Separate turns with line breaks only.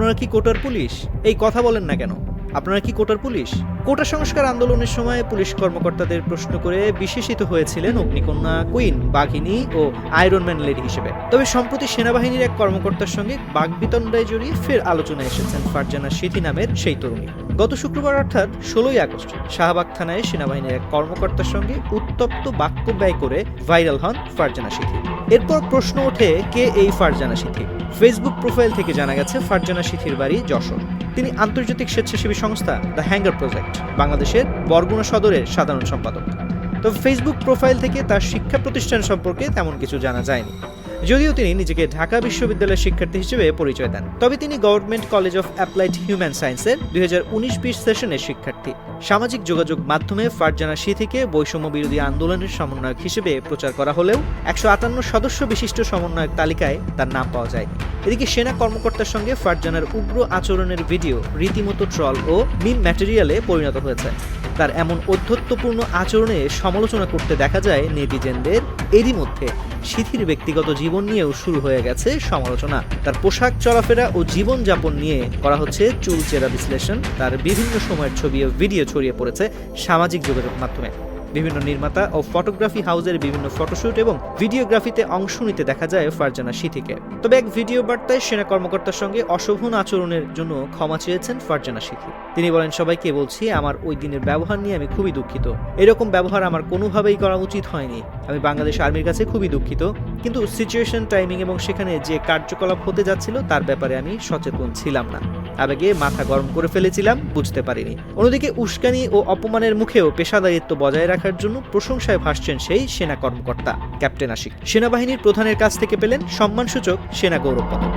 আপনারা কি কোটার পুলিশ? এই কথা বলেন না কেন? আপনারা কি কোটার পুলিশ? কোটা সংস্কার আন্দোলনের সময় পুলিশ কর্মকর্তাদের প্রশ্ন করে বিশেষিত হয়েছিলেন অগ্নিকন্যা, কুইন, বাঘিনী ও আয়রনম্যান লেডি হিসেবে। তবে সম্প্রতি সেনাবাহিনীর এক কর্মকর্তার সঙ্গে বাগবিতণ্ডায় জড়িয়ে ফের আলোচনায় এসেছেন ফারজানা সিথি নামের সেই তরুণী। গত শুক্রবার অর্থাৎ ষোলোই আগস্ট শাহবাগ থানায় সেনাবাহিনীর এক কর্মকর্তার সঙ্গে উত্তপ্ত বাক্য ব্যয় করে ভাইরাল হন ফারজানা সিথি। এরপর প্রশ্ন ওঠে, কে এই ফারজানা সিথি? ফেসবুক প্রোফাইল থেকে জানা গেছে, ফারজানা শিথির বাড়ি যশোর। তিনি আন্তর্জাতিক স্বেচ্ছাসেবী সংস্থা দ্য হ্যাঙ্গার প্রজেক্ট, বাংলাদেশের বরগুনা সদরের সাধারণ সম্পাদক। তবে ফেসবুক প্রোফাইল থেকে তার শিক্ষা প্রতিষ্ঠান সম্পর্কে তেমন কিছু জানা যায়নি। যদিও তিনি নিজেকে ঢাকা বিশ্ববিদ্যালয়ের শিক্ষার্থী হিসেবে পরিচয় দেন, তবে তিনি government college of applied human সায়েন্সের দুই হাজার উনিশ বিশ সেশনের শিক্ষার্থী। সামাজিক যোগাযোগ মাধ্যমে ফারজানা সিথিকে বৈষম্য বিরোধী আন্দোলনের সমন্বয়ক হিসেবে প্রচার করা হলেও একশো আটান্ন সদস্য বিশিষ্ট সমন্বয়ক তালিকায় তার নাম পাওয়া যায় এদিকে সেনা কর্মকর্তার সঙ্গে ফারজানার উগ্র আচরণের ভিডিও রীতিমতো ট্রল ও মিম ম্যাটেরিয়ালে পরিণত হয়েছে। তার এমন অধ্যত্বপূর্ণ আচরণে সমালোচনা করতে দেখা যায় নেটিজেনদের। এরই মধ্যে সিথির ব্যক্তিগত জীবন নিয়েও শুরু হয়ে গেছে সমালোচনা। তার পোশাক চলাফেরা ও জীবনযাপন নিয়ে করা হচ্ছে চুলচেরা বিশ্লেষণ। তার বিভিন্ন সময়ের ছবি ও ভিডিও ছড়িয়ে পড়েছে সামাজিক যোগাযোগ মাধ্যমে। বিভিন্ন নির্মাতা ও ফটোগ্রাফি হাউজের বিভিন্ন ফটোশ্যুট এবং ভিডিওগ্রাফিতে অংশ নিতে দেখা যায় ফারজানা সিথিকে তবে এক ভিডিও বার্তায় সেনা কর্মকর্তার সঙ্গে অশোভন আচরণের জন্য ক্ষমা চেয়েছেন ফারজানা সিথি তিনি বলেন, সবাইকে বলছি, আমার ওই দিনের ব্যবহার নিয়ে আমি খুবই দুঃখিত। এরকম ব্যবহার আমার কোনোভাবেই করা উচিত হয়নি। আমি বাংলাদেশ আর্মির কাছে খুবই দুঃখিত, কিন্তু সিচুয়েশন টাইমিং এবং সেখানে যে কার্যকলাপ হতে যাচ্ছিল তার ব্যাপারে আমি সচেতন ছিলাম না। আবেগে মাথা গরম করে ফেলেছিলাম, বুঝতে পারিনি। অন্যদিকে উস্কানি ও অপমানের মুখেও পেশাদারিত্ব বজায় রাখার জন্য প্রশংসায় ভাসছেন সেই সেনা কর্মকর্তা, ক্যাপ্টেন আশিক। সেনাবাহিনীর প্রধানের কাছ থেকে পেলেন সম্মানসূচক সেনা গৌরব পদক।